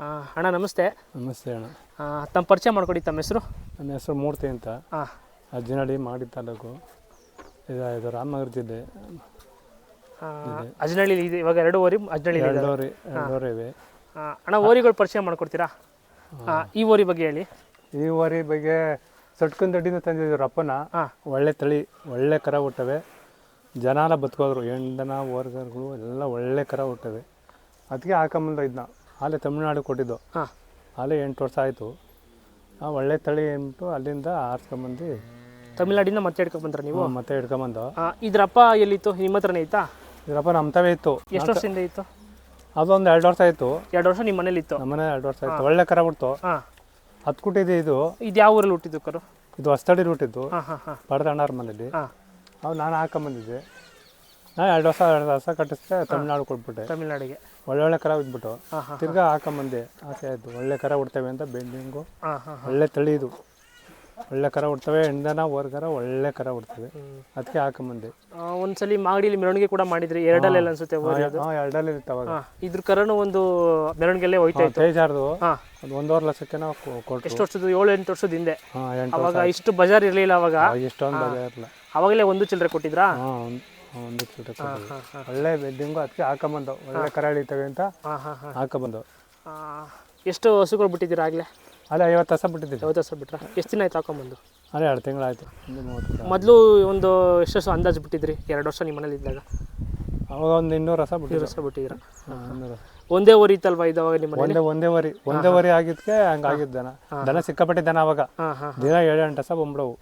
ಅಣ್ಣ ನಮಸ್ತೆ. ನಮಸ್ತೆ ಅಣ್ಣ. ತಮ್ಮ ಪರಿಚಯ ಮಾಡ್ಕೊಡಿ ತಮ್ಮ ಹೆಸರು? ನನ್ನ ಹೆಸರು ಮೂರ್ತಿ ಅಂತ. ಹಾಂ ಅಜ್ಜನಹಳ್ಳಿ ಮಾಡಿ ತಾಲೂಕು. ಇದು ಇದು ರಾಮನಗರ ಜಿಲ್ಲೆ. ಅಜ್ನಳ್ಳಿ ಇದೆ. ಇವಾಗ ಎರಡು ಓರಿ ಅಜ್ನಳ್ಳಿ ಎರಡು ಓರಿ ಎರಡೂವರೆ ಇವೆ ಅಣ್ಣ ಓರಿಗಳು ಪರಿಚಯ ಮಾಡಿಕೊಡ್ತೀರಾ? ಈ ಓರಿ ಬಗ್ಗೆ ಹೇಳಿ. ಈ ಓರಿ ಬಗ್ಗೆ ಸಟ್ಕನ್ ದಡ್ಡಿನ ತಂದಿದ್ರು ಅಪ್ಪನ. ಹಾಂ ಒಳ್ಳೆ ತಳಿ ಒಳ್ಳೆ ಕರ ಹುಟ್ಟವೆ. ಜನಾಲ ಬದುಕೋದ್ರು ಎಂಡನ ಓರ್ಗರ್ಗಳು ಎಲ್ಲ ಒಳ್ಳೆ ಕರ ಹುಟ್ಟವೆ. ಅದಕ್ಕೆ ಹಾಕೊಂಬಂದ ಇದನ್ನ ಅಲ್ಲೇ ತಮಿಳ್ನಾಡು ಕೊಟ್ಟಿದ್ದು. ಹಾಂ. ಅಲ್ಲೇ ಎಂಟು ವರ್ಷ ಆಯಿತು. ಆ ಒಳ್ಳೆ ತಳಿ ಅಂದ್ಬಿಟ್ಟು ಅಲ್ಲಿಂದ ಆರಿಸ್ಕೊಂಬಂದು ತಮಿಳ್ನಾಡಿನ ಮತ್ತೆ ಹಿಡ್ಕೊಂಡ್ ಬಂದ್ರ ನೀವು? ಮತ್ತೆ ಹಿಡ್ಕೊಂಬಂದು. ಇದ್ರಪ್ಪ ಎಲ್ಲಿತ್ತು? ನಿಮ್ಮ ಹತ್ರನೇ ಇತ್ತಾ? ಇದ್ರಪ್ಪ ನಮ್ಮ ತವೇ ಇತ್ತು. ಎಷ್ಟು ವರ್ಷದಿಂದ ಇತ್ತು? ಅದೊಂದು ಎರಡು ವರ್ಷ ಆಯಿತು. ಎರಡು ವರ್ಷ ನಿಮ್ಮ ಮನೇಲಿ ಇತ್ತು? ನಮ್ಮನೆ ಎರಡು ವರ್ಷ ಆಯಿತು. ಒಳ್ಳೆ ಕರ ಬಿಡ್ತು ಹಾಂ. ಹತ್ತು ಕುಟ್ಟಿದೆ ಇದು ಇದು. ಯಾವ ಊರಲ್ಲಿ ಹುಟ್ಟಿದ್ದು ಕರು? ಇದು ಹೊಸ್ತಡಿ ಹುಟ್ಟಿದ್ದು. ಹಾಂ ಹಾಂ ಹಾಂ. ಪಡೆದ ಅಣ್ಣಾರ ಮನೇಲಿ ಹಾಂ. ಅವು ನಾನು ಹಾಕೊಂಬಂದಿದ್ದೆ. ನಾನು ಎರಡು ವರ್ಷ ಎರಡು ವರ್ಷ ಕಟ್ಟಿಸ್ದೆ ತಮಿಳ್ನಾಡು ಕೊಟ್ಬಿಟ್ಟೆ. ತಮಿಳ್ನಾಡಿಗೆ. ಒಳ್ಳೊಳ್ಳೆ ಕರ ಬಿಟ್ಬಿಟ್ಟು. ತಿರ್ಗಾ ಹಾಕೊಂಬಂದೆ ಆಸೆ ಆಯಿತು. ಒಳ್ಳೆ ಕರ ಉಡ್ತೇವೆ ಅಂತ ಬೆಂಡಿಂಗು. ಒಳ್ಳೆ ತಳಿ ಇದು. ಒಳ್ಳೆ ಕರ ಉಡ್ತವೆ ಹೆಣ್ದನ ಹೊರ್ಗರ ಒಳ್ಳೆ ಕರ ಉಡ್ತವೆ ಅದಕ್ಕೆ ಹಾಕೊಂಬಂದೆ ಒಂದ್ಸಲಿ ಮಾಗಡಿಲಿ ಮೆರವಣಿಗೆ ಕೂಡ ಮಾಡಿದ್ರಿ. ಎರಡಲ್ಲೆಲ್ಲ ಅನ್ಸುತ್ತೆ ಎರಡಲ್ಲೇ ಇರ್ತಾವ ಇದ್ರ ಕರನು ಒಂದು ಮೆರವಣಿಗೆಲ್ಲೇ ಹೋಯ್ತಾ ಇತ್ತು? ತೇಜಾರ್ದು. ಅದು ಒಂದು ಒಂದೂವರೆ ಲಕ್ಷಕ್ಕೆ ನಾವು ಕೊಟ್ಟು ಎಷ್ಟು ವರ್ಷದ ಏಳು ಎಂಟು ವರ್ಷದ ಹಿಂದೆ. ಅವಾಗ ಇಷ್ಟು ಬಜಾರ್ ಇರಲಿಲ್ಲ ಅವಾಗ? ಎಷ್ಟೊಂದು ಇಷ್ಟೊಂದು ಇರಲಿಲ್ಲ. ಇರಲ್ಲ ಅವಾಗಲೇ ಒಂದು ಚಿಲ್ಲರೆ ಕೊಟ್ಟಿದ್ರಾ? ಒಂದು ಹಾಂ ಒಳ್ಳೆ ಬೆದ್ದಿಂಗು ಅದಕ್ಕೆ ಹಾಕೊಂಬಂದು ಒಳ್ಳೆ ಕರಾಳಿ ಹಾಂ ಹಾಕೊಂಬಂದು. ಎಷ್ಟು ಹಸುಗಳು ಬಿಟ್ಟಿದ್ದೀರಾ ಆಗಲೇ? ಅಲ್ಲೇ ಐವತ್ತು ಹಸ ಬಿಟ್ಟಿದ್ದೀವಿ. ಐವತ್ತು ಹಸ ಬಿಟ್ರಾ? ಎಷ್ಟು ದಿನ ಆಯ್ತು ಹಾಕೊಂಬಂದು? ಅಲ್ಲೇ ಎರಡು ತಿಂಗಳಾಯ್ತು. ಮೊದಲು ಒಂದು ಎಷ್ಟು ಹಸು ಅಂದಾಜು ಬಿಟ್ಟಿದ್ರಿ? ಎರಡು ವರ್ಷ ನಿಮ್ಮ ಮನೇಲಿ ಇದ್ದಾಗ ಅವಾಗ ಒಂದು ಇನ್ನೂರು ರಸ ಬಿಟ್ಟಿದ್ರು. ರಸ ಬಿಟ್ಟಿದ್ದೀರಾ? ಹಾಂ, ಇನ್ನೂರು. ಒಂದೇ ಊರಿ ಇತ್ತಲ್ವಾ ಇದಾವಾಗ ನಿಮ್ಮ ಒಂದೇ ಒಂದೇ ವರಿ ಒಂದೇ ವರಿ ಆಗಿದ್ಕೆ ಹಂಗಾಗಿದ್ದ ದನ ದನ ಸಿಕ್ಕಾಪಟ್ಟೆ ದನ ಅವಾಗ. ದಿನ ಏಳು ಗಂಟೆ ಸಹ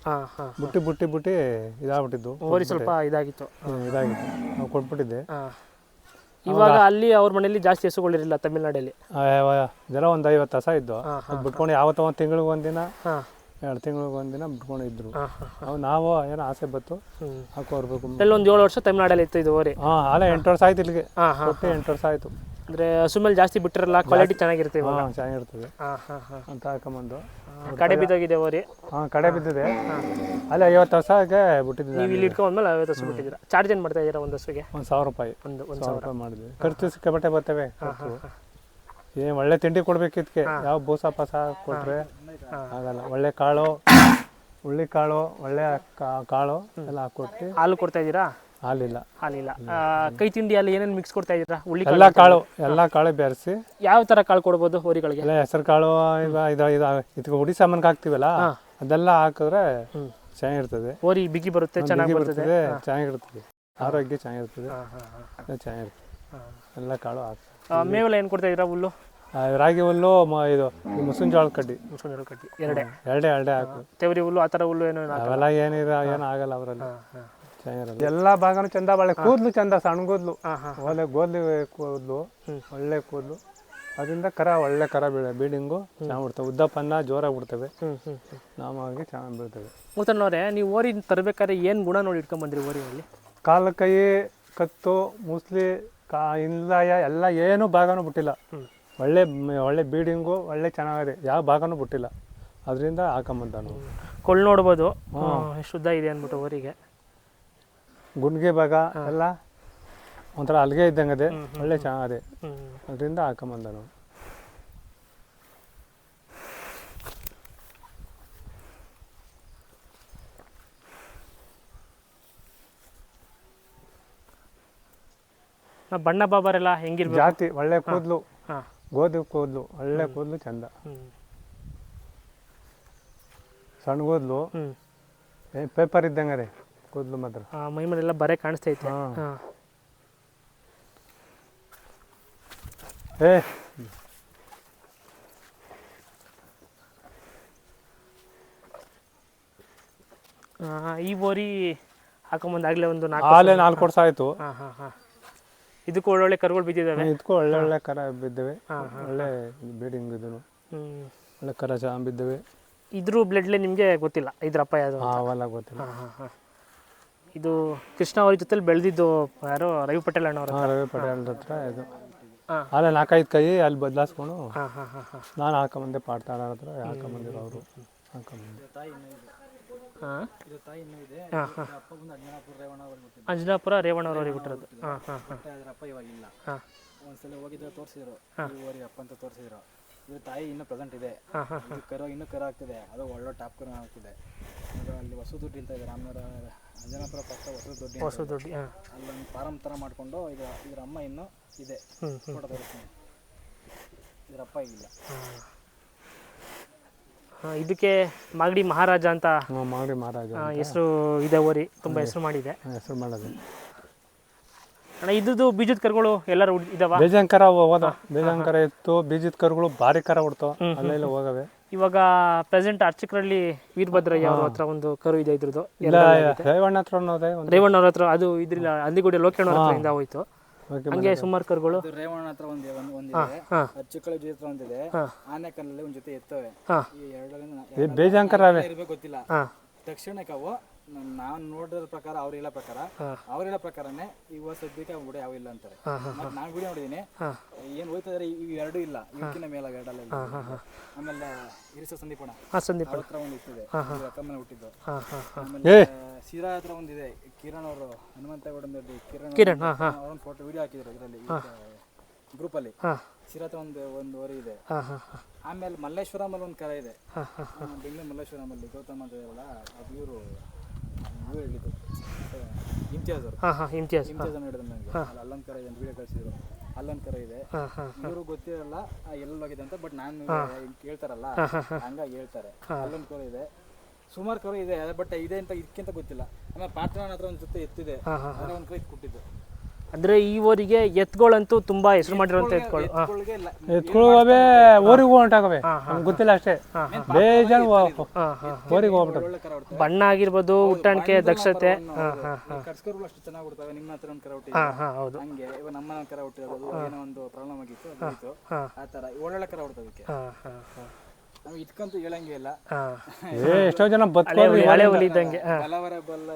ಹಾಂ ಬುಟ್ಟಿ ಬುಟ್ಟಿ ಬುಟ್ಟಿ ಇದಾಗ್ಬಿಟ್ಟಿದ್ದು. ಓರಿ ಸ್ವಲ್ಪ ಇದಾಗಿತ್ತು. ಇದಾಗಿತ್ತು. ನಾವು ಕೊಟ್ಬಿಟ್ಟಿದ್ದೆ. ಇವಾಗ ಅಲ್ಲಿ ಅವ್ರ ಮನೇಲಿ ಜಾಸ್ತಿ ಹೆಸರುಗಳಿರಲಿಲ್ಲ ತಮಿಳ್ನಾಡಲ್ಲಿ. ಜನ ಒಂದ್ ಐವತ್ತು ಹಸ ಇದ್ದು. ಅದು ಬಿಟ್ಕೊಂಡು ಯಾವತ್ತೋ ಒಂದು ತಿಂಗಳಿಗೆ ಒಂದಿನ ಎರಡು ತಿಂಗಳಿಗೆ ಒಂದಿನ ಬಿಟ್ಕೊಂಡಿದ್ರು ಅವು ನಾವು ಏನೋ ಆಸೆ ಬತ್ತು ಹಾಕೋರ್ಬೇಕು. ಒಂದು ಏಳು ವರ್ಷ ತಮಿಳ್ನಾಡಲ್ಲಿ ಇತ್ತು ಇದು ಹಾಂ ಅಲ್ಲ ಎಂಟು ವರ್ಷ ಆಯ್ತು ಇಲ್ಲಿಗೆ. ಎಂಟು ವರ್ಷ ಆಯಿತು. ಅಂದರೆ ಹಸು ಮೇಲೆ ಜಾಸ್ತಿ ಬಿಟ್ಟಿರಲ್ಲ ಕ್ವಾಲಿಟಿ ಚೆನ್ನಾಗಿರುತ್ತೆ ಇವಾಗ. ಹಾಂ ಚೆನ್ನಾಗಿರ್ತದೆ. ಹಾಂ ಹಾಂ ಹಾಂ. ಅಂತ ಹಾಕೊಂಬಂದು. ಕಡೆ ಬಿದ್ದೋಗಿದೆ ಓರಿ. ಹಾಂ ಕಡೆ ಬಿದ್ದಿದೆ. ಅಲ್ಲ ಐವತ್ತು ವರ್ಷಕ್ಕೆ ಬಿಟ್ಟಿದ್ದೀವಿ ನೀವು ಇಲ್ಲಿ ಇಟ್ಕೊಂಡ್ಮೇಲೆ ಐವತ್ತು ಹಸು ಬಿಟ್ಟಿದ್ದೀರಾ? ಚಾರ್ಜ್ ಏನು ಮಾಡ್ತಾ ಇದ್ದೀರಾ ಒಂದು ಹಸುಗೆ? ಒಂದು ಸಾವಿರ ರೂಪಾಯಿ. ಒಂದು ಒಂದು ಸಾವಿರ ರೂಪಾಯಿ ಮಾಡಿದ್ವಿ. ಖರ್ಚು ಸಿಕ್ಕಾಪಟ್ಟೆ ಬರ್ತವೆ ಬರ್ತೇವೆ ಏನು ಒಳ್ಳೆ ತಿಂಡಿ ಕೊಡ್ಬೇಕಿದ್ಕೆ ಯಾವ ಬೂಸ ಪಾಸ ಕೊಟ್ರೆ ಆಗಲ್ಲ. ಒಳ್ಳೆ ಕಾಳು ಹುಳ್ಳಿ ಕಾಳು ಒಳ್ಳೆ ಕಾಳು ಎಲ್ಲ ಹಾಕ್ಕೊಟ್ಟು ಹಾಲು ಕೊಡ್ತಾ ಇದ್ದೀರಾ? ಹಾಲಿಲ್ಲ. ಹಾಲಿಲ್ಲ. ಆ, ಕೈ ತಿಂಡಿ ಅಲ್ಲಿ ಏನೇನು ಮಿಕ್ಸ್ ಕೊಡ್ತಾ ಇದ್ದೀರಾ? ಹುಳ್ಳಿ ಕಾಳು ಎಲ್ಲ ಕಾಳು ಎಲ್ಲ ಕಾಳು ಬೆರೆಸಿ. ಯಾವ ಥರ ಕಾಳು ಕೊಡ್ಬೋದು ಹೋರಿಗಳಿಗೆ? ಎಲ್ಲ ಹೆಸರು ಕಾಳು ಇದ ಇದು ಉಡಿ ಇದಕ್ಕೆ ಹುಡಿ ಸಾಮಾನ್ಗೆ ಹಾಕ್ತಿವಲ್ಲ ಅದೆಲ್ಲ ಹಾಕಿದ್ರೆ. ಚೆನ್ನಾಗಿರ್ತದೆ. ಹೋರಿ ಬಿಗಿ ಬರುತ್ತೆ ಚೆನ್ನಾಗಿ ಬಿಗಿ ಬರ್ತದೆ. ಬರ್ತದೆ ಚೆನ್ನಾಗಿರ್ತದೆ. ಆರೋಗ್ಯ ಚೆನ್ನಾಗಿರ್ತದೆ. ಎಲ್ಲ ಚೆನ್ನಾಗಿರ್ತದೆ. ಎಲ್ಲ ಕಾಳು ಹಾಕ್ತಾರೆ. ಆ, ಮೇವೆಲ್ಲ ಏನು ಕೊಡ್ತಾ ಇದ್ದೀರಾ ಹುಲ್ಲು? ಆ, ರಾಗಿ ಹುಲ್ಲು ಮ- ಇದು ಈ ಮುಸುನ್ ಜೋಳದ ಕಡ್ಡಿ. ಮುಸ್ಕೊಂಡು ಕಟ್ಟಿ ಎರಡೇ. ಎರಡೇ ಎರಡೇ ಹಾಕು. ತೆವರಿ ಹುಲ್ಲು ಆ ಥರ ಹುಲ್ಲು ಏನೋ ಅವೆಲ್ಲ ಏನಿರ ಏನು ಆಗಲ್ಲ ಅವರಲ್ಲಿ. ಎಲ್ಲ ಭಾಗನೂ ಚಂದ ಒಳ್ಳೆ ಕೂದಲು ಚಂದ ಸಣ್ಣ ಕೂದಲು. ಒಳ್ಳೆ ಗೋದ್ಲಿ ಕೂದಲು ಒಳ್ಳೆ ಕೂದಲು. ಅದರಿಂದ ಕರ ಒಳ್ಳೆ ಕರ ಬೀಳ ಬೀಡಿಂಗು ಚೆನ್ನಾಗಿ ಬಿಡ್ತವೆ. ಉದ್ದಪ್ಪನ್ನ ಜೋರಾಗಿ ಬಿಡ್ತವೆ. ನಾಮಾಗಿ ಚೆನ್ನಾಗಿ ಬೀಳ್ತವೆ. ಮೂತಣ್ಣವ್ರೆ ನೀವು ಓರಿ ತರಬೇಕಾದ್ರೆ ಏನು ಗುಣ ನೋಡಿ ಇಟ್ಕೊಂಡ್ಬಂದ್ರಿ ಓರಿಯಲ್ಲಿ ಕಾಲು ಕೈ ಕತ್ತು ಮುಸ್ಲಿ ಕಾ ಇಂದಾಯ ಎಲ್ಲ ಏನೂ ಭಾಗನೂ ಬಿಟ್ಟಿಲ್ಲ. ಒಳ್ಳೆ ಒಳ್ಳೆ ಬೀಡಿಂಗು ಒಳ್ಳೆ ಚೆನ್ನಾಗಿದೆ. ಯಾವ ಭಾಗನೂ ಬಿಟ್ಟಿಲ್ಲ. ಅದರಿಂದ ಹಾಕೊಂಬಂತ ನಾವು. ಕೊಳ್ಳು ನೋಡ್ಬೋದು. ಶುದ್ಧ ಇದೆ ಅಂದ್ಬಿಟ್ಟು ಓರಿಗೆ. ಗುಂಡ್ಗೆ ಭಾಗ ಎಲ್ಲ ಒಂಥರ ಅಲ್ಲಿಗೆ ಇದ್ದಂಗೆ ಅದೇ ಒಳ್ಳೆ ಚೆನ್ನಾಗದೆ ಅದರಿಂದ ಹಾಕೊಂಬಂದ ನಾವು. ನಾ ಬಣ್ಣ ಬಾಬಾರೆಲ್ಲ ಹೆಂಗಿರ್ಬೇಕು? ಜಾತಿ ಒಳ್ಳೆ ಕೂದಲು. ಗೋಧಿ ಕೂದಲು ಒಳ್ಳೆ ಕೂದಲು ಚಂದ. ಸಣ್ಣ ಕೂದಲು. ಪೇಪರ್ ಇದ್ದಂಗೆ ರೀ ಕೂದಲು ಮಾತ್ರ. ಮೈ ಮೇಲೆಲ್ಲ ಬರೇ ಕಾಣಿಸ್ತಾ ಇತ್ತು ಹಾ. ಏ. ಈ ಬೋರಿ ಹಾಕೊಂಬಂದಾಗಲೇ ಒಂದು ನಾಲ್ಕು ಆಲೆ ನಾಲ್ಕು ವರ್ಷ ಆಯಿತು. ಹಾಂ ಹಾಂ ಹಾಂ. ಇದಕ್ಕೂ ಒಳ್ಳೊಳ್ಳೆ ಕರುಗಳು ಬಿದ್ದಿದ್ದಾವೆ ಇದಕ್ಕೂ ಒಳ್ಳೆ ಒಳ್ಳೆ ಕರ ಹಾ ಒಳ್ಳೆ ಇದನ್ನು ಹ್ಞೂ ಒಳ್ಳೆ ಕರ ಚೆನ್ನಾಗಿ ಬಿದ್ದೇವೆ. ಇದ್ರ ಬ್ಲಡ್ಲೆ ನಿಮಗೆ ಗೊತ್ತಿಲ್ಲ ಇದ್ರಪ್ಪ ಯಾವುದು ಅವೆಲ್ಲ ಗೊತ್ತಿಲ್ಲ. ಹಾಂ ಹಾಂ ಹಾಂ. ಇದು ಕೃಷ್ಣ ಅವ್ರ ಜೊತೆಲಿ ಬೆಳೆದಿದ್ದು ಯಾರು ರವಿ ಪಟೇಲ್ ಅಣ್ಣವ್ರ ಹಾಂ ರವಿ ಪಟೇಲ್ ಹತ್ರ ಇದು. ಹಾಂ. ಅಲ್ಲೇ ನಾಲ್ಕೈದು ಕೈ ಅಲ್ಲಿ ಬದಲಾಯಿಸ್ಕೊಂಡು ಹಾಂ ಹಾಂ ಹಾಂ ಹಾಂ. ನಾನು ಹಾಕೊಂಬಂದೆ ಪಾಡ್ತಾಳ ಹತ್ರ ಹಾಕೊಂಬಂದಿರೋ ಅವರು. ಹಾಕೊಂಬಂದೆ. ಹಾಂ. ಹಾಂ ಹಾಂ. ಅಂಜನಾಪುರ ರೇವಣ್ಣವ್ರವ್ರಿಗೆ ಬಿಟ್ಟಿರೋದು. ಹಾಂ ಹಾಂ ಹಾಂ. ಅಪ್ಪ ಇವಾಗ ಇಲ್ಲ. ಹಾಂ. ಒಂದ್ಸಲ ಹೋಗಿದ್ರೆ ತೋರಿಸಿದ್ರು. ಈ ಊರಿಗೆ ಅಪ್ಪ ಅಂತ ತೋರಿಸಿದ್ರು. ಇದು ತಾಯಿ ಇನ್ನೂ ಪ್ರೆಸೆಂಟ್ ಇದೆ. ಹಾಂ ಹಾಂ ಇದು ಕರು ಇನ್ನೂ ಕರು ಆಗ್ತಿದೆ. ಅದು ಒಳ್ಳೆ ಟಾಪ್ ಕರು ಆಗ್ತಿದೆ. ಅದು ಅಲ್ಲಿ ಹೊಸ ದುಡ್ಡು ಅಂತ ಇದೆ ರಾಮನಗರ ಅಂಜನಾಪುರ ಪಕ್ಕ ಹೊಸ ದೊಡ್ಡ ಹೊಸ ದುಡ್ಡು ಹಾಂ. ಅಲ್ಲೊಂದು ಫಾರಮ್ ಥರ ಮಾಡಿಕೊಂಡು ಇದು ಇದ್ರ ಅಮ್ಮ ಇನ್ನೂ ಇದೆ. ಫೋಟೋ ತೋರಿಸ್ತೀನಿ ಇದ್ರ ಅಪ್ಪ ಈಗಿಲ್ಲ ಇದಕ್ಕೆ ಮಾಗಡಿ ಮಹಾರಾಜ ಅಂತ ಮಾಗಡಿ ಮಹಾರಾಜ ಹೆಸರು ಇದೆ ಓರಿ ತುಂಬಾ ಹೆಸರು ಮಾಡಿದೆ. ಹೆಸರು ಮಾಡೋದು. ಅಣ್ಣ ಇದ್ದು ಬೀಜದ ಕರುಗಳು ಎಲ್ಲರೂ ಇದಾವ? ಬೇಜಂಕರ ಹೋದ ಬೇಜಂಕರ ಇತ್ತು. ಬೀಜದ ಕರುಗಳು ಭಾರಿ ಕರ ಹೊಡ್ತಾವ ಅಲ್ಲೆಲ್ಲ ಹೋಗವೆ. ಇವಾಗ ಪ್ರೆಸೆಂಟ್ ಅರ್ಚಕರಲ್ಲಿ ವೀರಭದ್ರಯ್ಯ ಅವ್ರ ಹತ್ರ ಒಂದು ಕರು ಇದೆ ಇದ್ರದ್ದು. ರೇವಣ್ಣ ಹತ್ರ ಅನ್ನೋದೇ ಒಂದು. ರೇವಣ್ಣವ್ರ ಹತ್ರ ಅದು ಇದ್ರಿಲ್ಲ ಹಂದಿಗುಡಿ ಲೋಕೇಣ ಹತ್ರದಿಂದ ಹೋಯ್ತು. ಹಂಗೆ ಸುಮಾರು ಕರುಗಳು. ಇದು ರೇವಣ್ಣ ಹತ್ರ ಒಂದು ಒಂದು ಒಂದಿದೆ. ಅರ್ಚಕಳ ಅಚ್ಚುಕಳ ಜೊತೆ ಒಂದಿದೆ. ಆನೆಕಲ್ಲಲ್ಲಿ ಒಂದು ಜೊತೆ ಎತ್ತವೆ. ಹಾಂ. ಈ ಬೇಜಂಕರ ಇರ್ಬೇಕು ಗೊತ್ತಿಲ್ಲ. ಹಾಂ. ತಕ್ಷಣಕ್ಕೆ ಅವು ನಾನು ನೋಡಿರೋ ಪ್ರಕಾರ ಅವ್ರು ಹೇಳೋ ಪ್ರಕಾರ ಅವ್ರ ಹೇಳೋ ಪ್ರಕಾರನೇ ಇವ ಸದ್ಯಕ್ಕೆ ಗುಡಿ ಯಾವ ಇಲ್ಲ ಅಂತಾರೆ. ಮತ್ತೆ ನಾನು ಗುಡಿ ನೋಡಿದೀನಿ. ಏನ್ ಹೋಯ್ತಾ ಇದಾರೆ ಈ ಎರಡು ಇಲ್ಲ. ಇವಕ್ಕಿನ ಮೇಲೆ ಎರಡಲ್ಲ ಇಲ್ಲ. ಆಮೇಲೆ ಇರಿಸ ಸಂದೀಪಣ ಸಂದೀಪ್ ಅವ್ರ ಹತ್ರ ಒಂದು ಇಟ್ಟಿದೆ. ಅಕ್ಕಮ್ಮನ ಹುಟ್ಟಿದ್ದು. ಆಮೇಲೆ ಶಿರಾ ಹತ್ರ ಒಂದಿದೆ ಕಿರಣ್ ಅವರು ಹನುಮಂತಗೌಡ ಕಿರಣ್ ಕಿರಣ್ ಹಾಂ ಹಾಂ. ಅವ್ರೊಂದು ಫೋಟೋ ವಿಡಿಯೋ ಹಾಕಿದ್ರು ಇದರಲ್ಲಿ ಗ್ರೂಪ್ ಅಲ್ಲಿ. ಶಿರಾ ಹತ್ರ ಒಂದು ಒಂದು ವರಿ ಇದೆ. ಆಮೇಲೆ ಮಲ್ಲೇಶ್ವರಂ ಅಲ್ಲಿ ಒಂದು ಕರೆ ಇದೆ. ಬೆಂಗಳೂರು ಮಲ್ಲೇಶ್ವರಂ ಅಲ್ಲಿ ಗೌತಮ್ ಅಂತ ಅದು ಇವರು ಇವ್ರು ಹೇಳಿದ್ದು. ಇಮ್ತಿಯಾಜ್ ಅವರು. ಹಾಂ ಹಾಂ ಇಮ್ತಿಯಾಜ್ ಇಮ್ತಿಯಾಜ್ ಅನ್ನ ಹಿಡಿದ್ರು ನನಗೆ ಅಲ್ಲಿ ಅಲ್ಲೊಂದು ಇದೆ ಅಂತ ವಿಡಿಯೋ ಕಳಿಸಿದ್ರು. ಅಲಂಕಾರ ಇದೆ. ಇವರು ಗೊತ್ತಿರಲ್ಲ ಆ, ಎಲ್ಲಿ ಹೋಗಿದೆ ಅಂತ ಬಟ್ ನಾನು ಕೇಳ್ತಾರಲ್ಲ ಹಂಗಾಗಿ ಹೇಳ್ತಾರೆ. ಅಲಂಕಾರ ಕರು ಇದೆ. ಸುಮಾರು ಕರು ಇದೆ ಬಟ್ ಇದೆ ಅಂತ ಇದಕ್ಕಿಂತ ಗೊತ್ತಿಲ್ಲ. ಆಮೇಲೆ ಪಾತ್ರ ಹತ್ರ ಒಂದು ಜೊತೆ ಎತ್ತಿದೆ. ಅದ್ರ ಒಂದು ಕೈ ಕೊಟ್ಟಿದ್ದು ಅಂದರೆ ಈ ಊರಿಗೆ ಎತ್ಗಳಂತೂ ತುಂಬಾ ಹೆಸರು ಮಾಡಿರುವಂಥ ಎತ್ಗಳು ಹಾಂ. ಎತ್ಕೊಳ್ಳುವವೆ ಊರಿಗೆ ಹೊಂಟಾಗವೆ. ನಮ್ಗೆ ಗೊತ್ತಿಲ್ಲ ಅಷ್ಟೇ. ಬೇಜಾನ್ ಹಾಂ. ಹಾಂ ಊರಿಗೆ ಹೋಗ್ಬಿಟ್ಟು. ಹೊಡ್ತವೆ ಬಣ್ಣ ಆಗಿರ್ಬೋದು ಉಟ್ಟಾಣಿಕೆ ದಕ್ಷತೆ. ಹಾಂ ಹಾಂ ಕರ್ಸ್ಕರುಗಳು ಅಷ್ಟು ಚೆನ್ನಾಗಿ ಬಿಡ್ತಾವೆ ನಿಮ್ಮ ಹತ್ರ ಒಂದು ಕರ ಹುಟ್ಟಿದೆ ಹಾಂ ಹಾಂ ಹೌದು. ಹಂಗೆ ಇವಾಗ ನಮ್ಮ ಮನೆ ಕರ ಹುಟ್ಟಿರೋದು ಏನೋ ಒಂದು ಪ್ರಾಬ್ಲಮ್ ಆಗಿತ್ತು ಹಾಂ ಆ ಥರ ಒಳ್ಳೊಳ್ಳೆ ಕರ ಹುಡ್ತದಕ್ಕೆ ಹಾಂ ಹಾಂ ಹಾಂ. ನಾವು ಇದಕ್ಕಂತೂ ಹೇಳಂಗೆ ಇಲ್ಲ. ಹಾಂ. ಏ ಎಷ್ಟೋ ಜನ ಬದುಕೋ ಹಳೆ ಹುಲಿ ಇದ್ದಂಗೆ. ಹಾಂ. ಬಲವರ ಬಲ್ಲ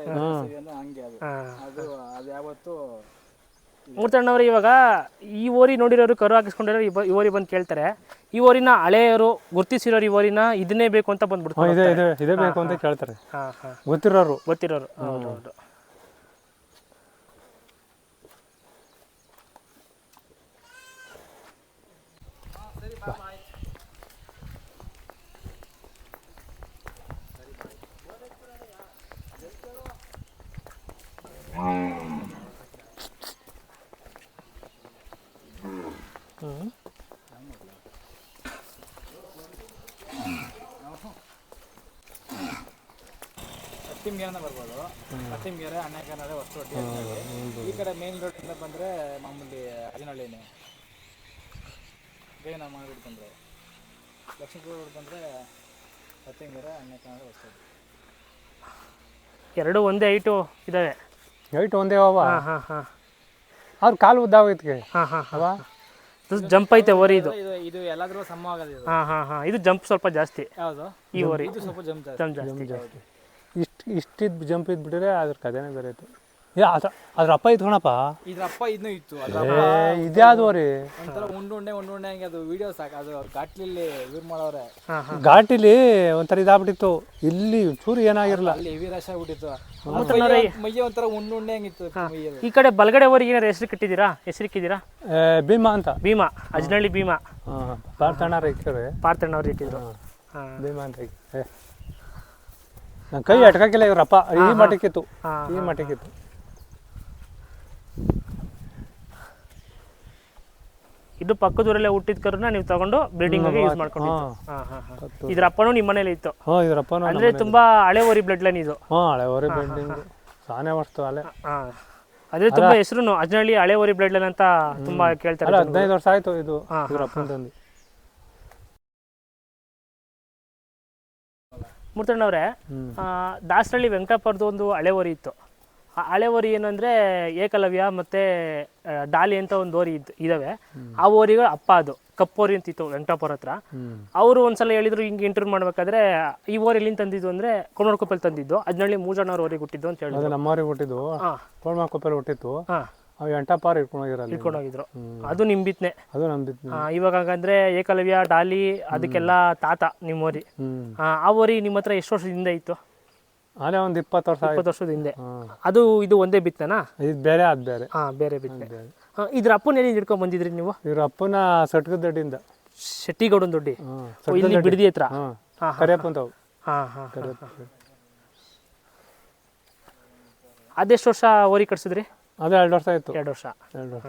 ಹಂಗೆ ಅದು ಅದು ಯಾವತ್ತು ಮೂರ್ತಣ್ಣವ್ರು ಇವಾಗ ಈ ಓರಿ ನೋಡಿರೋರು ಕರು ಹಾಕಿಸ್ಕೊಂಡಿರೋ ಈ ಓರಿ ಬಂದು ಕೇಳ್ತಾರೆ. ಈ ಓರಿನ ಹಳೆಯವರು ಗುರ್ತಿಸಿರೋರು ಈ ಓರಿನ ಇದನ್ನೇ ಬೇಕು ಅಂತ ಬಂದ್ಬಿಡ್ತಾರೆ ಇದೆ ಬೇಕು ಅಂತ ಕೇಳ್ತಾರೆ. ಗೊತ್ತಿರೋರು. ಗೊತ್ತಿರೋರು. ಹೌದು ಹೌದು. ಹತ್ತಿಮಗೆರೆನ ಬರ್ಬೋದು. ಹತ್ತಿಮಗೆರೆ ಅಣ್ಣಕನ್ನಡೆ ಹೊಸ ರೊಟ್ಟಿ ಅಂತ ಹೇಳಿ. ಈ ಕಡೆ ಮೇನ್ ರೋಡ್ ಇಂದ ಬಂದ್ರೆ ಮಾಮೂಲಿ ಅಜನಹಳ್ಳಿನೇ ಗೈನ ಮಾಡಿ ಬಂದ್ರೆ. ಲಕ್ಷ್ಮೀಪುರ ರೋಡ್ ಬಂದ್ರೆ ಹತ್ತಿಮಗೆರೆ ಅಣ್ಣಕನ್ನಡೆ ಹೊಸ ರೊಟ್ಟಿ ಎರಡು ಒಂದೇ ಐಟು ಇದಾವೆ. ಐಟು ಒಂದೇ ಅವ? ಹಾ ಹಾಂ ಹಾಂ. ಅವ್ರ ಕಾಲು ಉದ್ದಾವೈತ್ಗೆ ಹಾಂ ಹಾಂ ಅವಾ? ಜಂಪ್ ಐತೆ ಓರಿ ಇದು. ಇದು ಎಲ್ಲಾದ್ರೂ ಸಮ ಆಗೋದು ಇದು. ಹಾಂ ಹಾಂ ಹಾಂ. ಇದು ಜಂಪ್ ಸ್ವಲ್ಪ ಜಾಸ್ತಿ. ಹೌದು. ಈ ಓರಿ. ಇದು ಸ್ವಲ್ಪ ಜಂಪ್ ಜಂಪ್ ಜಾಸ್ತಿ. ಇಷ್ಟು ಇಷ್ಟಿದ್ದು ಜಂಪ್ ಇದ್ಬಿಟ್ರೆ ಅದ್ರ ಕಥೆನೇ ಬೇರೆ ಇತ್ತು ಏ ಅದ್ರ ಅದ್ರ ಅಪ್ಪ ಇದ್ಕೊಣಪ್ಪ. ಇದ್ರ ಅಪ್ಪ ಇದನ್ನೂ ಇತ್ತು. ಅದ್ರ ಏ ಇದ್ಯಾವ್ದು ರೀ ಒಂಥರ ಉಂಡು ಉಂಡೆ ಉಂಡು ಉಂಡೆ ಹಂಗೆ ಅದು ವಿಡಿಯೋ ಸಾಕು ಅದು ಅವ್ರ ಗಾಟ್ಲಿಲ್ಲಿ ಇವ್ರು ಮಾಡೋರೆ ಘಾಟ್ಲಿ ಒಂಥರ ಇದಾಗ್ಬಿಟ್ಟಿತ್ತು. ಇಲ್ಲಿ ಚೂರು ಏನಾಗಿರಲ್ಲ ಅಲ್ಲಿ ಹೆವಿ ರಶ್ ಆಗ್ಬಿಟ್ಟಿತ್ತು. ಮೈಯ ಒಂಥರ ಉಂಡು ಉಂಡೆ ಹಂಗಿತ್ತು ಮೈಯಲ್ಲಿ ಈ ಕಡೆ ಬಲಗಡೆ ಓರಿಗೆ ಏನಾರು ಹೆಸರು ಕಟ್ಟಿದ್ದೀರಾ? ಹೆಸರಿಕ್ಕಿದ್ದೀರಾ ಏ, ಭೀಮಾ ಅಂತ. ಭೀಮಾ ಅಜ್ನಳ್ಳಿ ಭೀಮಾ. ಪಾರ್ಥಣ್ಣ ಪಾರ್ಥಣ್ಣ ಪಾರ್ಥಣ್ಣವ್ರು ಇಟ್ಟಿದ್ರು ಹಾಂ. ಭೀಮಾ ಅಂತ. ಏ. ನನ್ನ ಕೈ ಅಟ್ಕಾಕಿಲ್ಲ ಇವ್ರಪ್ಪ ಈ ಮಟ್ಟಕ್ಕಿತ್ತು ಈ ಮಟ್ಟಕ್ಕಿತ್ತು ಇದು ಪಕ್ಕದೂರಲ್ಲೇ ಹುಟ್ಟಿದ ಕರುನ ನೀವು ತಗೊಂಡು ಬ್ರೀಡಿಂಗ್ ಆಗಿ ಯೂಸ್ ಮಾಡ್ಕೊಂಡು ಇದ್ರ ಅಪ್ಪನೂ ನಿಮ್ಮ ಮನೇಲಿ ಇತ್ತು. ಅಂದ್ರೆ ತುಂಬಾ ಹಳೆ ಓರಿ ಬ್ಲಡ್ ಲೈನ್ ಇದು. ಹಾ ಹಳೆ ಓರಿ ಬೆಂಡಿಂಗ್ ಸಾನೇ ವರ್ಷ ಅಲ್ಲೇ ಹಾಂ ಅದೇ ತುಂಬಾ ಹೆಸರು ಅಜ್ನಳ್ಳಿ ಹಳೆ ಓರಿ ಬ್ಲಡ್ ಲೈನ್ ಅಂತ ತುಂಬಾ ಕೇಳ್ತಾರೆ ಹದಿನೈದು ವರ್ಷ ಆಯ್ತು ಇದು ಅಪ್ಪನ ತಂದು. ಮೂರ್ತಣ್ಣವ್ರೆ ಆ ದಾಸರಳ್ಳಿ ವೆಂಕಟಪ್ಪರದು ಒಂದು ಹಳೆ ಓರಿ ಇತ್ತು. ಆ ಹಳೆ ಓರಿ ಏನಂದ್ರೆ ಏಕಲವ್ಯ ಮತ್ತೆ ಡಾಲಿ ಅಂತ ಒಂದು ಓರಿ ಇದ್ ಇದಾವೆ. ಆ ಓರಿಗಳು ಅಪ್ಪ ಅದು ಕಪ್ಪೋರಿ ಅಂತ ಇತ್ತು ವೆಂಕಟಪ್ಪರ ಹತ್ರ. ಅವರು ಒಂದ್ಸಲ ಹೇಳಿದ್ರು ಹಿಂಗೆ ಇಂಟರ್ವ್ಯೂ ಮಾಡ್ಬೇಕಾದ್ರೆ ಈ ಓರಿ ಎಲ್ಲಿಂದ ತಂದಿದ್ದು ಅಂದ್ರೆ ಕೋಣಕೊಪ್ಪಲ್ ತಂದಿದ್ದು ಅದ್ನಲ್ಲಿ ಮೂಜಣ್ಣವ್ರ ಓರಿ ಹುಟ್ಟಿದ್ದು ಅಂತ ಹೇಳಿದ್ರು. ನಮ್ಮ ನಮ್ಮವ್ರಿಗೆ ಹುಟ್ಟಿದ್ದು. ಹಾಂ ಕೋಳ್ಮಾಕೊಪ್ಪಲ್ಲಿ ಹುಟ್ಟಿತ್ತು. ಎಂಟಪ್ಪಾರು ಇಟ್ಕೊಂಡು ಹೋಗಿರಲ್ಲ ಇಟ್ಕೊಂಡು ಹೋಗಿದ್ರು ಅದು ನಿಂಬಿತ್ನೆ. ಅದು ಆ, ಇವಾಗ ಹಾಗಂದ್ರೆ ಏಕಲವ್ಯ ಡಾಲಿ ಅದಕ್ಕೆಲ್ಲ ತಾತ ನಿಮ್ಮ ಓರಿ. ಆ, ಓರಿ ನಿಮ್ಮ ಹತ್ರ ಎಷ್ಟು ವರ್ಷದ ಹಿಂದೆ ಇತ್ತು? ಅದೇ ಒಂದು ಇಪ್ಪತ್ತು ವರ್ಷ ಇಪ್ಪತ್ತು ವರ್ಷದ ಹಿಂದೆ. ಅದು ಇದು ಒಂದೇ ಬಿತ್ತನಾ? ಇದು ಬೇರೆ ಅದು ಬೇರೆ. ಹಾ ಬೇರೆ ಬಿತ್ತನೆ ಇದ್ರ ಅಪ್ಪನ ಎಲ್ಲಿ ಹಿಡ್ಕೊಂಡ್ ಬಂದಿದ್ರಿ ನೀವು? ಇವ್ರ ಅಪ್ಪನ ಸಟ್ಕದ ದಡ್ಡಿಂದ ಶೆಟ್ಟಿಗೌಡನ ದೊಡ್ಡಿ. ಇಲ್ಲಿ ಬಿಡದಿ ಹತ್ರ? ಕರಿಯಪ್ಪ ಹಾಂ. ಹಾಂ ಅದೆಷ್ಟು ವರ್ಷ ಓರಿ ಕಟ್ಸಿದ್ರಿ? ಅದು ಎರಡು ವರ್ಷ ಆಯ್ತು. ಎರಡು ವರ್ಷ. ಎರಡು ವರ್ಷ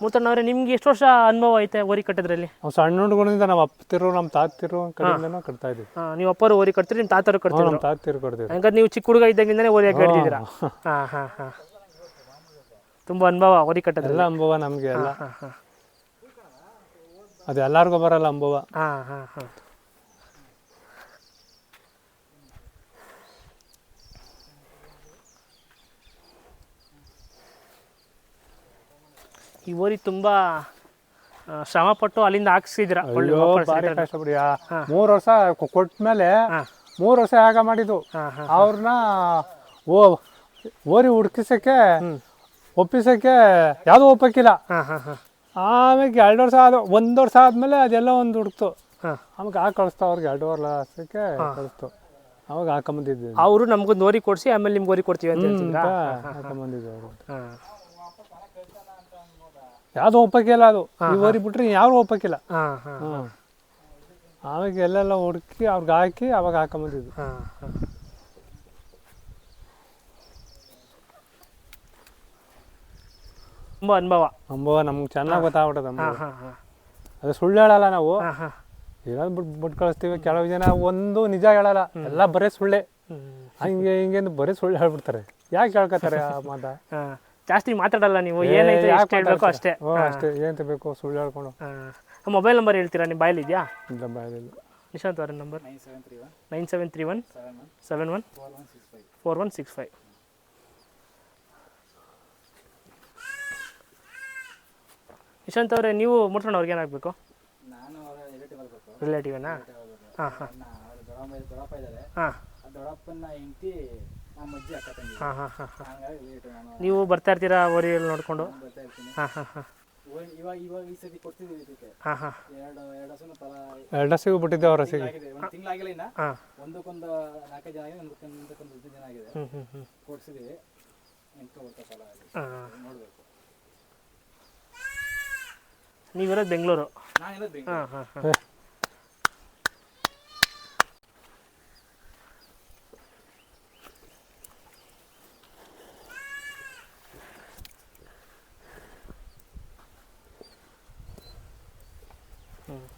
ಮೂತಣ್ಣವ್ರೆ ನಿಮ್ಗೆ ಎಷ್ಟು ವರ್ಷ ಅನುಭವ ಐತೆ ಓರಿ ಕಟ್ಟಿದ್ರಲ್ಲಿ? ನಾವು ಸಣ್ಣ ಹುಡುಗನಿಂದ ನಮ್ಮ ಅಪ್ಪತಿರು ನಮ್ಮ ತಾತಿರು ಕಡೆಯಿಂದನೂ ಕಟ್ತಾ ಇದ್ವಿ ಹಾಂ ನೀವು ಅಪ್ಪರು ಓರಿ ಕಟ್ತೀರಿ ನಿಮ್ಮ ತಾತರು ಕಟ್ತೀರಿ? ನಮ್ಮ ತಾತಿರು ಕೊಡ್ತೀವಿ ಹಂಗಾದ್ರೆ ನೀವು ಚಿಕ್ಕ ಹುಡುಗ ಇದ್ದಾಗಿಂದನೇ ಓರಿ ಕಟ್ಟಿದ್ದೀರಾ ಹಾಂ ಹಾಂ. ಹಾಂ ತುಂಬ ಅನುಭವ ಓರಿ ಕಟ್ಟೋದ್ರಲ್ಲಿ. ಎಲ್ಲ ಅನುಭವ ನಮಗೆ ಎಲ್ಲ. ಹಾಂ ಹಾಂ. ಅದು ಎಲ್ಲರಿಗೂ ಬರಲ್ಲ ಅನುಭವ. ಹಾಂ ಹಾಂ ಹಾಂ. ಈ ಓರಿ ತುಂಬ ಶ್ರಮ ಶ್ರಮಪಟ್ಟು ಅಲ್ಲಿಂದ ಹಾಕ್ಸಿದ್ರ ಮೂರು ವರ್ಷ ಕೊಟ್ಮೇಲೆ ಮೂರ್ ವರ್ಷ ಯಾಗ ಮಾಡಿದ್ದು. ಅವ್ರನ್ನ ಓ ಓರಿ ಹುಡ್ಕಿಸಕ್ಕೆ ಒಪ್ಪಿಸಕ್ಕೆ ಯಾವುದೂ ಒಪ್ಪಕ್ಕಿಲ್ಲ. ಆಮೇಲೆ ಎರಡು ವರ್ಷ ಆದ ಒಂದು ವರ್ಷ ಆದ್ಮೇಲೆ ಅದೆಲ್ಲ ಒಂದು ಹುಡುಕ್ತು. ಆಮೇಲೆ ಹಾಕಿ ಕಳಿಸ್ತಾ ಅವ್ರಿಗೆ ಎರಡು ವರ್ಷಕ್ಕೆ ಕಳಿಸ್ತು. ಅವಾಗ ಹಾಕೊಂಬಂದಿದ್ದೆ. ಅವರು ನಮ್ಗೊಂದು ಓರಿ ಕೊಡಿಸಿ ಆಮೇಲೆ ನಿಮ್ಗೆ ಓರಿ ಕೊಡ್ತೀವಿ ಅಂತ ಹೇಳ್ತಿದ್ರಾ? ಹಾಕೊಂಬಂದಿದ್ದೆ ಅವರು ಯಾವುದು ಒಪ್ಪಕ್ಕಿಲ್ಲ ಅದು. ಇವರಿ ಬಿಟ್ರೆ ಯಾರು ಒಪ್ಪಕ್ಕಿಲ್ಲ. ಆವಾಗ ಎಲ್ಲೆಲ್ಲ ಹುಡುಕಿ ಅವ್ರಿಗೆ ಹಾಕಿ ಅವಾಗ ಹಾಕೊಂಬಂದಿದ್ದು. ತುಂಬ ಅನುಭವ. ಅನುಭವ ನಮ್ಗೆ ಚೆನ್ನಾಗಿ ಗೊತ್ತಾಗ್ಬಿಟ್ಟದ ಹಾಂ ಹಾಂ ಹಾಂ. ಅದು ಸುಳ್ಳು ಹೇಳಲ್ಲ ನಾವು. ಏನಾದ್ರು ಇರೋದು ಬಿಟ್ಟು ಬಿಟ್ಟು ಕಳಿಸ್ತೀವಿ. ಕೆಲವು ಜನ ಒಂದು ನಿಜ ಹೇಳಲ್ಲ. ಎಲ್ಲ ಬರೀ ಸುಳ್ಳೆ. ಹೀಗೆ ಹಂಗೆ ಬರೀ ಸುಳ್ಳು ಹೇಳ್ಬಿಡ್ತಾರೆ. ಯಾಕೆ ಹೇಳ್ಕೊತಾರೆ ಆ ಮಾತಾ? ಹಾಂ. ಜಾಸ್ತಿ ಮಾತಾಡಲ್ಲ ನೀವು ಏನೈತೆ ಎಷ್ಟು ಹೇಳ್ಬೇಕು ಅಷ್ಟೇ. ಹ್ಞೂ ಅಷ್ಟೇ ಏನಂತ ಬೇಕು ಸುಳ್ಳು ಹೇಳ್ಕೊಂಡು ಹಾಂ ಮೊಬೈಲ್ ನಂಬರ್ ಹೇಳ್ತೀರಾ ನಿಮ್ಮ ಬಾಯಲ್ಲಿ ಇದೆಯಾ ಇಲ್ಲ ಬಾಯಲಿಲ್ಲ ನಿಶಾಂತ್ ಅವರ number. Nine seven three one. Seven one. Four one six five. Nishant ಅವರೇ ನೀವು ಮುಟ್ಕೊಂಡು ಅವ್ರಿಗೆ ಏನಾಗಬೇಕು? ನಾನು ಅವರ ರಿಲೇಟಿವ್ ಆಗಬೇಕು ರಿಲೇಟಿವೇನಾ ಹಾಂ ಹಾಂ. ದೊಡ್ಡಪ್ಪ ಇದ್ದಾರೆ ಹಾಂ. ಆ ದೊಡ್ಡಪ್ಪನ ಹೆಂಡತಿ ನಮ್ಮ ಅಜ್ಜಿ ಅಕ್ಕ ತಂಗಿ ಹಾಂ ಹಾಂ ಹಾಂ. ಹಾಂ ಹಂಗಾಗಿ ನಾನು ನೀವು ಬರ್ತಾ ಇರ್ತೀರಾ ಓರಿಯಲ್ಲಿ ನೋಡಿಕೊಂಡು? ಬರ್ತಾ ಇರ್ತೀನಿ. ಹಾಂ ಹಾಂ ಹಾಂ. ಇವಾಗ ಇವಾಗ ಇವಾಗ ಈ ಸತಿ ಕೊಡ್ತಿದ್ದೀವಿ ಇದಕ್ಕೆ? ಹಾಂ ಹಾಂ. ಎರಡು ಎರಡು ಹಸುನ ತಲಾ ಎರಡು ಹಸಿಗೆ ಬಿಟ್ಟಿದ್ದೆ ಅವ್ರ ಹಸಿಗೆ. ಆಗಿದೆ ಒಂದು ತಿಂಗಳಾಗಿಲ್ಲ ಇನ್ನ? ಹಾಂ. ಒಂದಕ್ಕೊಂದು ನಾಲ್ಕೈದು ಜನ ಆಗಿದೆ ಒಂದಕ್ಕೊಂದು ಒಂದಕ್ಕೊಂದು ಜನ ಆಗಿದೆ. ಹ್ಞೂ ಹ್ಞೂ ಹ್ಞೂ ಕೊಡ್ಸಿದೀವಿ ಎಂಟು ವರ್ಷ ಫಲ ಆಗಿದೆ. ಹಾಂ. ನೋಡಬೇಕು. ನೀವಿರೋದು ಬೆಂಗಳೂರು? ನಾನು ಇರೋದು ಹಾಂ ಹಾಂ ಹಾಂ.